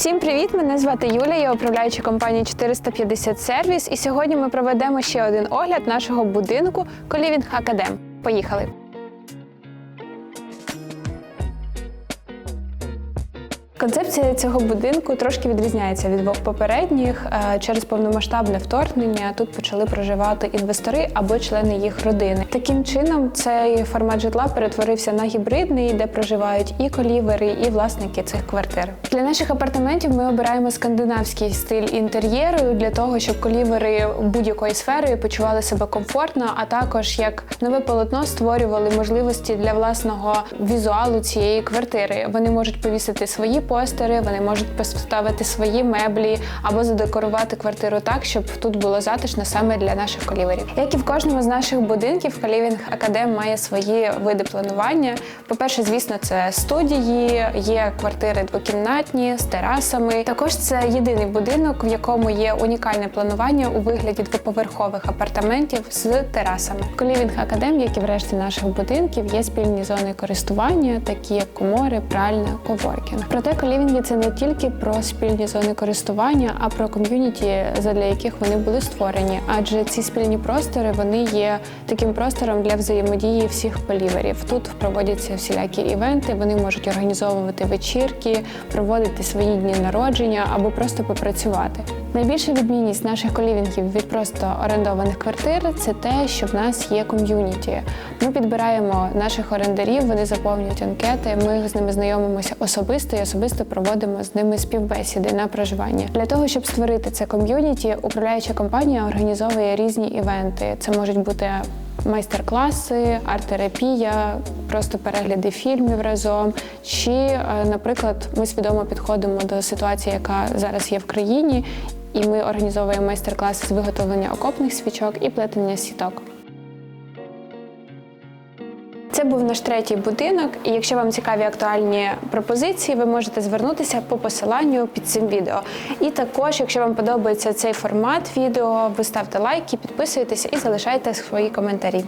Всім привіт! Мене звати Юля, я управляюча компанії 450 Сервіс. І сьогодні ми проведемо ще один огляд нашого будинку Колівінг Академ. Поїхали! Концепція цього будинку трошки відрізняється від двох попередніх. Е, Через повномасштабне вторгнення тут почали проживати інвестори або члени їх родини. Таким чином, цей формат житла перетворився на гібридний, де проживають і колівери, і власники цих квартир. Для наших апартаментів ми обираємо скандинавський стиль інтер'єру для того, щоб колівери будь-якої сфери почували себе комфортно, а також як нове полотно створювали можливості для власного візуалу цієї квартири. Вони можуть повісити свої постери, вони можуть поставити свої меблі або задекорувати квартиру так, щоб тут було затишно саме для наших коліверів. Як і в кожному з наших будинків, Калівінг Академ має свої види планування. По-перше, звісно, це студії, є квартири двокімнатні з терасами. Також це єдиний будинок, в якому є унікальне планування у вигляді двоповерхових апартаментів з терасами. Колівінг Академ, як і в решті наших будинків, є спільні зони користування, такі як комори, пральна, коворкінг. Проте колівінги це не тільки про спільні зони користування, а про ком'юніті, задля яких вони були створені. Адже ці спільні простори вони є таким простором для взаємодії всіх коліверів. Тут проводяться всілякі івенти, вони можуть організовувати вечірки, проводити свої дні народження або просто попрацювати. Найбільша відмінність наших колівінгів від просто орендованих квартир це те, що в нас є ком'юніті. Ми підбираємо наших орендарів, вони заповнюють анкети. Ми з ними знайомимося особисто і особисто проводимо з ними співбесіди на проживання. Для того щоб створити це ком'юніті, управляюча компанія організовує різні івенти. Це можуть бути майстер-класи, арт-терапія, просто перегляди фільмів разом. Чи, е, наприклад, ми свідомо підходимо до ситуації, яка зараз є в країні, і ми організовуємо майстер-класи з виготовлення окопних свічок і плетення сіток. Це був наш третій будинок, і якщо вам цікаві актуальні пропозиції, ви можете звернутися по посиланню під цим відео. І також, якщо вам подобається цей формат відео, ви ставте лайки, підписуєтеся і залишайте свої коментарі.